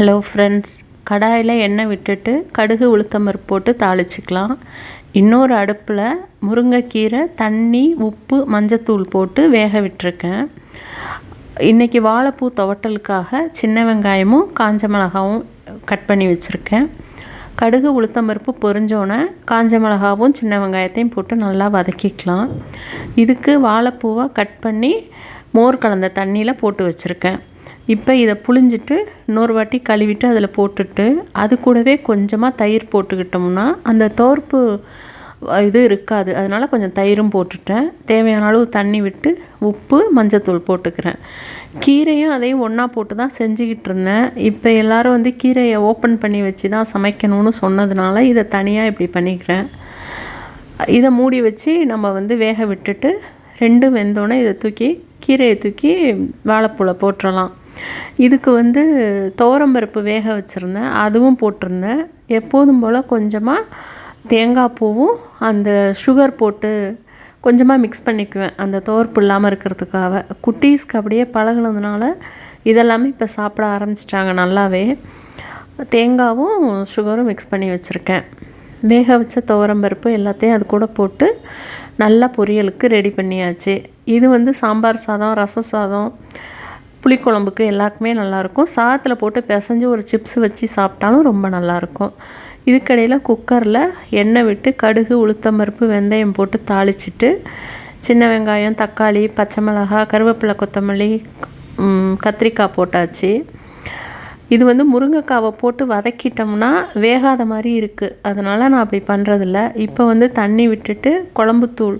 Hello friends கடாயில் எண்ணெய் விட்டுட்டு கடுகு உளுத்தம்பருப்பு போட்டு தாளிச்சிக்கலாம். இன்னொரு அடுப்பில் முருங்கைக்கீரை தண்ணி உப்பு மஞ்சத்தூள் போட்டு வேக விட்டுருக்கேன். இன்றைக்கி வாழைப்பூ துவட்டலுக்காக சின்ன வெங்காயமும் காஞ்ச மிளகாவும் கட் பண்ணி வச்சுருக்கேன். கடுகு உளுத்தம்பருப்பு பொரிஞ்சோன்னே காஞ்ச மிளகாவும் சின்ன வெங்காயத்தையும் போட்டு நல்லா வதக்கிக்கலாம். இதுக்கு வாழைப்பூவை கட் பண்ணி மோர் கலந்த தண்ணியில் போட்டு வச்சுருக்கேன். இப்போ இதை புழிஞ்சிட்டு இன்னொரு வாட்டி கழுவிட்டு அதில் போட்டுட்டு அது கூடவே கொஞ்சமாக தயிர் போட்டுக்கிட்டோம்னா அந்த தோர்ப்பு இது இருக்காது. அதனால் கொஞ்சம் தயிரும் போட்டுட்டேன். தேவையான அளவு தண்ணி விட்டு உப்பு மஞ்சத்தூள் போட்டுக்கிறேன். கீரையும் அதையும் ஒன்றா போட்டு தான் செஞ்சுக்கிட்டு இருந்தேன். இப்போ எல்லோரும் வந்து கீரையை ஓப்பன் பண்ணி வச்சு தான் சமைக்கணும்னு சொன்னதுனால இதை தனியாக இப்படி பண்ணிக்கிறேன். இதை மூடி வச்சு நம்ம வந்து வேக விட்டுட்டு ரெண்டும் வெந்தோடனே இதை தூக்கி கீரையை தூக்கி வாழைப்பூவில் போட்டுடலாம் இதுக்கு வந்து துவரம்பருப்பு வேக வச்சுருந்தேன் அதுவும் போட்டிருந்தேன். எப்போதும் போல் கொஞ்சமாக தேங்காய் பூவும் அந்த சுகர் போட்டு கொஞ்சமாக மிக்ஸ் பண்ணிக்குவேன் அந்த துவர்ப்பு இல்லாமல் இருக்கிறதுக்காக. குட்டீஸ்க்கு அப்படியே பழகினதுனால இதெல்லாமே இப்போ சாப்பிட ஆரம்பிச்சிட்டாங்க நல்லாவே. தேங்காவும் சுகரும் மிக்ஸ் பண்ணி வச்சுருக்கேன். வேக வச்ச துவரம்பருப்பு எல்லாத்தையும் அது கூட போட்டு நல்லா பொரியலுக்கு ரெடி பண்ணியாச்சு. இது வந்து சாம்பார் சாதம் ரச சாதம் புளிக்குழம்புக்கு எல்லாருக்குமே நல்லாயிருக்கும். சாதத்தில் போட்டு பிசைஞ்சு ஒரு சிப்ஸ் வச்சு சாப்பிட்டாலும் ரொம்ப நல்லாயிருக்கும். இதுக்கடையில் குக்கரில் எண்ணெய் விட்டு கடுகு உளுத்தம்பருப்பு வெந்தயம் போட்டு தாளிச்சிட்டு சின்ன வெங்காயம் தக்காளி பச்சை மிளகா கருவேப்பிலை கொத்தமல்லி கத்திரிக்காய் போட்டாச்சு. இது வந்து முருங்கைக்காவை போட்டு வதக்கிட்டோம்னா வேகாத மாதிரி இருக்குது அதனால் நான் அப்படி பண்ணுறதில்ல இப்போ வந்து தண்ணி விட்டுட்டு குழம்புத்தூள்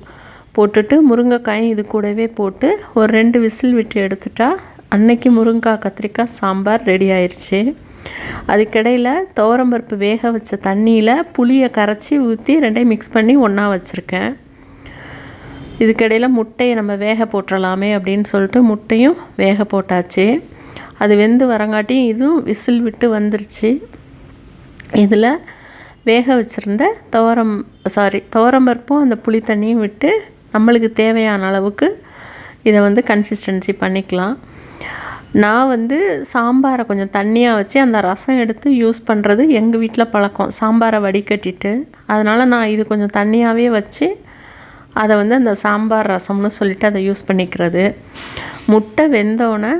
போட்டுட்டு முருங்கைக்காயும் இது கூடவே போட்டு ஒரு ரெண்டு விசில் விட்டு எடுத்துட்டா அன்னைக்கு முருங்காய் கத்திரிக்காய் சாம்பார் ரெடி ஆயிடுச்சு அதுக்கிடையில் துவரம்பருப்பு வேக வச்ச தண்ணியில் புளியை கரைச்சி ஊற்றி ரெண்டையும் மிக்ஸ் பண்ணி ஒன்றா வச்சுருக்கேன். இதுக்கிடையில் முட்டையை நம்ம வேக போட்டுடலாமே அப்படின்னு சொல்லிட்டு முட்டையும் வேக போட்டாச்சு. அது வெந்து வரங்காட்டியும் இதுவும் விசில் விட்டு வந்துருச்சு. இதில் வேக வச்சுருந்த துவரம் சாரி துவரம்பருப்பும் அந்த புளி தண்ணியும் விட்டு நம்மளுக்கு தேவையான அளவுக்கு இதை வந்து கன்சிஸ்டன்சி பண்ணிக்கலாம். நான் வந்து சாம்பாரை கொஞ்சம் தண்ணியாக வச்சு அந்த ரசம் எடுத்து யூஸ் பண்ணுறது எங்கள் வீட்டில் பழக்கம். சாம்பாரை வடிகட்டிட்டு. அதனால் நான் இது கொஞ்சம் தண்ணியாகவே வச்சு அதை வந்து அந்த சாம்பார் ரசம்னு சொல்லிட்டு அதை யூஸ் பண்ணிக்கிறது. முட்டை வெந்தோடனே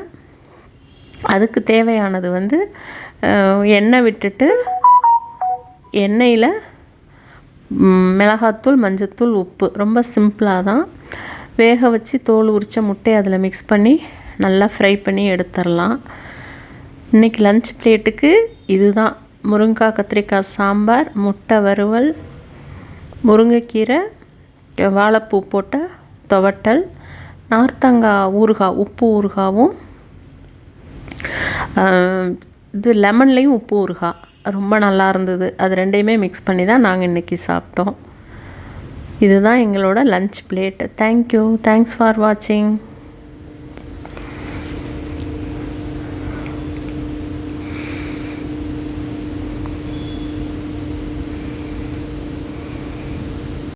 அதுக்கு தேவையானது வந்து எண்ணெய் விட்டுட்டு எண்ணெயில் மிளகாத்தூள் மஞ்சத்தூள் உப்பு. ரொம்ப சிம்பிளாக தான். வேக வச்சு தோல் உரித்த முட்டையை அதில் மிக்ஸ் பண்ணி நல்லா ஃப்ரை பண்ணி எடுத்துடலாம். இன்றைக்கி லஞ்ச் பிளேட்டுக்கு இதுதான். முருங்காய் கத்திரிக்காய் சாம்பார் முட்டை வறுவல் முருங்கைக்கீரை வாழைப்பூ போட்ட துவட்டல் நார்த்தங்காய் ஊறுகாய் உப்பு ஊறுகாவும் இது லெமன்லேயும் உப்பு ஊறுகாய். ரொம்ப நல்லா இருந்தது. அது ரெண்டையுமே மிக்ஸ் பண்ணி தான் நாங்கள் இன்றைக்கி சாப்பிட்டோம். இதுதான் எங்களோட lunch plate thank you thanks for வாட்சிங்